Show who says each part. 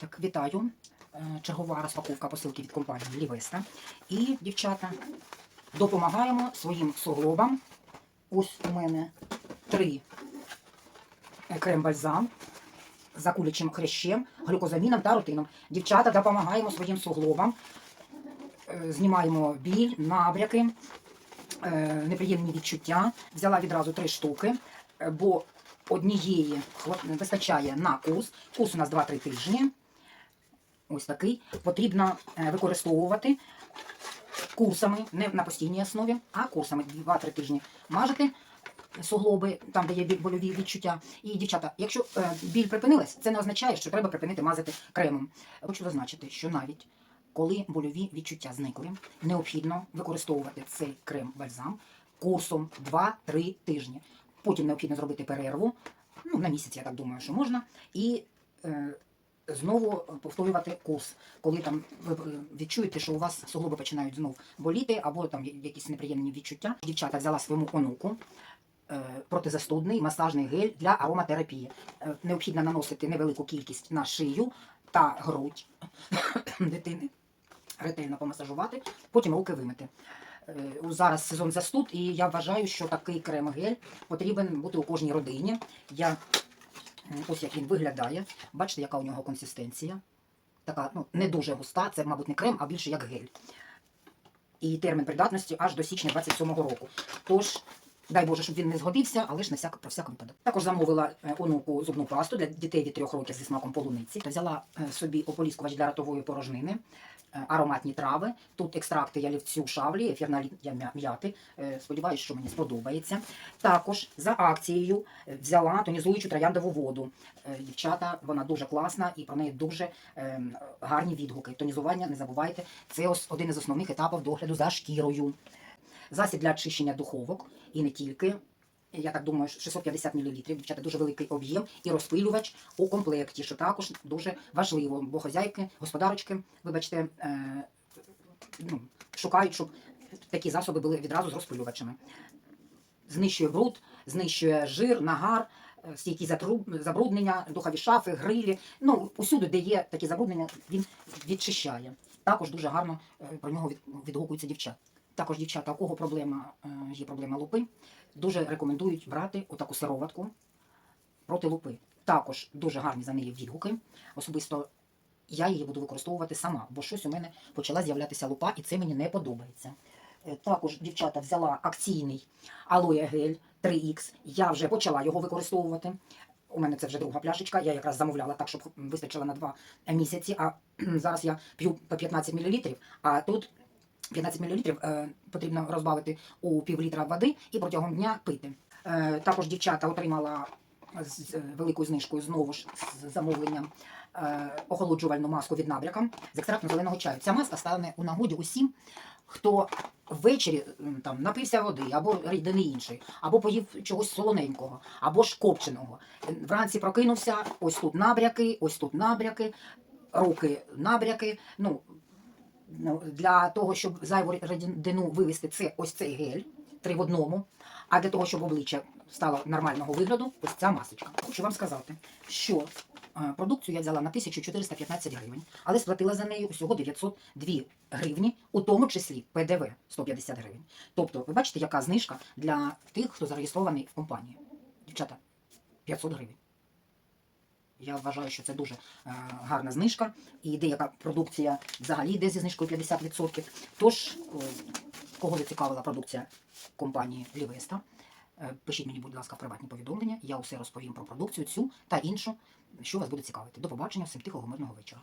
Speaker 1: Так, вітаю. Е, Чергова розпаковка посилки від компанії Лівеста. І, дівчата, допомагаємо своїм суглобам. Ось у мене три крем-бальзам за кулячим хрящем, глюкозаміном та рутином. Дівчата, допомагаємо своїм суглобам. Е, Знімаємо біль, набряки, е, неприємні відчуття. Взяла відразу три штуки, бо однієї вистачає на курс. Курс у нас 2-3 тижні. Ось такий. Потрібно е, використовувати курсами, не на постійній основі, а курсами 2-3 тижні. Мажете суглоби, там, де є больові відчуття. І, дівчата, якщо е, біль припинилась, це не означає, що треба припинити мазати кремом. Хочу зазначити, що навіть коли больові відчуття зникли, необхідно використовувати цей крем-бальзам курсом 2-3 тижні. Потім необхідно зробити перерву, ну, на місяць, я так думаю, що можна, і е, знову повторювати курс, коли там ви відчуєте, що у вас суглоби починають знов боліти, або там якісь неприємні відчуття. Дівчата взяла своєму онуку е, протизастудний масажний гель для ароматерапії. Е, Необхідно наносити невелику кількість на шию та грудь дитини, ретельно помасажувати, потім руки вимити. Е, Зараз сезон застуд, і я вважаю, що такий крем-гель потрібен бути у кожній родині. Я ось як він виглядає. Бачите, яка у нього консистенція. Така ну, не дуже густа, це, мабуть, не крем, а більше як гель. І термін придатності аж до січня 27-го року. Тож, дай Боже, щоб він не згодився, але ж на всяк, про всяк випадок. Також замовила е, онуку зубну пасту для дітей від трьох років зі смаком полуниці. Взяла е, собі ополіскувач для ротової порожнини, е, ароматні трави. Тут екстракти ялівцю шавлі, ефірна м'яти. Сподіваюсь, що мені сподобається. Також за акцією взяла тонізуючу трояндову воду. Дівчата, вона дуже класна і про неї дуже е, гарні відгуки. Тонізування, не забувайте, це один із основних етапів догляду за шкірою. Засіб для очищення духовок і не тільки. Я так думаю, 650 мл, дівчата, дуже великий об'єм і розпилювач у комплекті, що також дуже важливо, бо хазяйки, господарочки, вибачте, е, ну, шукають, щоб такі засоби були відразу з розпилювачами. Знищує бруд, знищує жир, нагар, е, стійкі забруднення, духові шафи, грилі. Ну, усюди, де є такі забруднення, він відчищає. Також дуже гарно е, про нього відгукуються дівчата. Також дівчата, у кого проблема е, є проблема лупи, дуже рекомендують брати отаку сироватку проти лупи. Також дуже гарні за неї відгуки. Особисто я її буду використовувати сама, бо щось у мене почала з'являтися лупа, і це мені не подобається. Е, Також дівчата взяла акційний алоє гель 3Х. Я вже почала його використовувати. У мене це вже друга пляшечка. Я якраз замовляла так, щоб вистачило на два місяці. А зараз я п'ю по 15 мл, а тут 15 мл е, потрібно розбавити у пів літра води і протягом дня пити. Е, також дівчата отримала з великою знижкою знову ж з замовленням е, охолоджувальну маску від набрякам з екстрактом зеленого чаю. Ця маска стане у нагоді усім, хто ввечері там напився води або рідини іншої, або поїв чогось солоненького, або ж копченого. Вранці прокинувся, ось тут набряки, ось тут набряки, руки набряки. Ну, для того, щоб зайву рідину вивести, це ось цей гель, три в одному. А для того, щоб обличчя стало нормального вигляду, ось ця масочка. Хочу вам сказати, що е, продукцію я взяла на 1415 гривень, але сплатила за неї усього 902 гривні, у тому числі ПДВ 150 гривень. Тобто, ви бачите, яка знижка для тих, хто зареєстрований в компанії. Дівчата, 500 гривень. Я вважаю, що це дуже е, гарна знижка, і деяка продукція взагалі йде зі знижкою 50%. Тож, е, кого зацікавила продукція компанії Лівеста, е, пишіть мені, будь ласка, в приватні повідомлення. Я усе розповім про продукцію цю та іншу, що вас буде цікавити. До побачення, всім тихого мирного вечора.